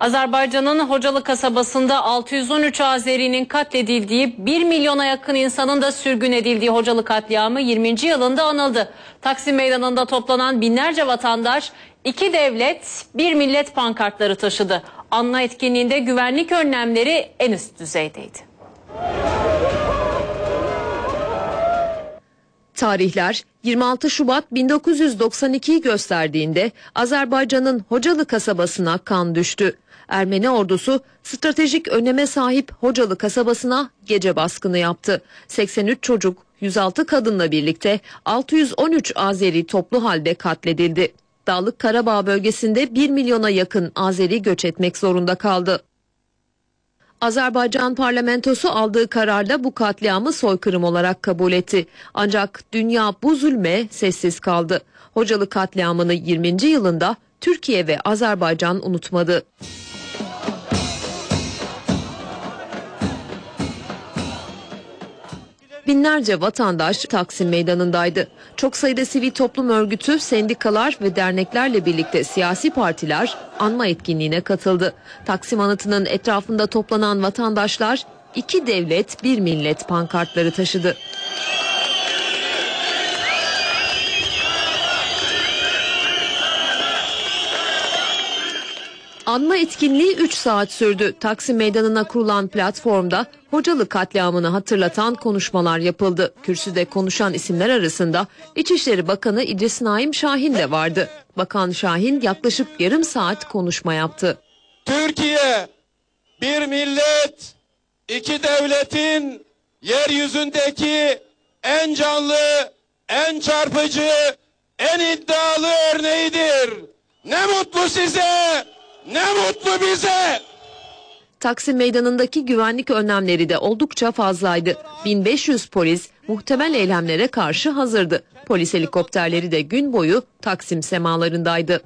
Azerbaycan'ın Hocalı kasabasında 613 Azeri'nin katledildiği 1 milyona yakın insanın da sürgün edildiği Hocalı katliamı 20. yılında anıldı. Taksim Meydanı'nda toplanan binlerce vatandaş iki devlet bir millet pankartları taşıdı. Anma etkinliğinde güvenlik önlemleri en üst düzeydeydi. Tarihler 26 Şubat 1992'yi gösterdiğinde Azerbaycan'ın Hocalı kasabasına kan düştü. Ermeni ordusu stratejik öneme sahip Hocalı kasabasına gece baskını yaptı. 83 çocuk, 106 kadınla birlikte 613 Azeri toplu halde katledildi. Dağlık Karabağ bölgesinde 1 milyona yakın Azeri göç etmek zorunda kaldı. Azerbaycan parlamentosu aldığı kararda bu katliamı soykırım olarak kabul etti. Ancak dünya bu zulme sessiz kaldı. Hocalı katliamını 20. yılında Türkiye ve Azerbaycan unutmadı. Binlerce vatandaş Taksim Meydanı'ndaydı. Çok sayıda sivil toplum örgütü, sendikalar ve derneklerle birlikte siyasi partiler anma etkinliğine katıldı. Taksim anıtının etrafında toplanan vatandaşlar iki devlet bir millet pankartları taşıdı. Anma etkinliği 3 saat sürdü. Taksim Meydanı'na kurulan platformda Hocalı katliamını hatırlatan konuşmalar yapıldı. Kürsüde konuşan isimler arasında İçişleri Bakanı İdris Naim Şahin de vardı. Bakan Şahin yaklaşık yarım saat konuşma yaptı. Türkiye bir millet, iki devletin yeryüzündeki en canlı, en çarpıcı, en iddialı örneğidir. Ne mutlu size, ne mutlu bize. Taksim Meydanı'ndaki güvenlik önlemleri de oldukça fazlaydı. 1500 polis muhtemel eylemlere karşı hazırdı. Polis helikopterleri de gün boyu Taksim semalarındaydı.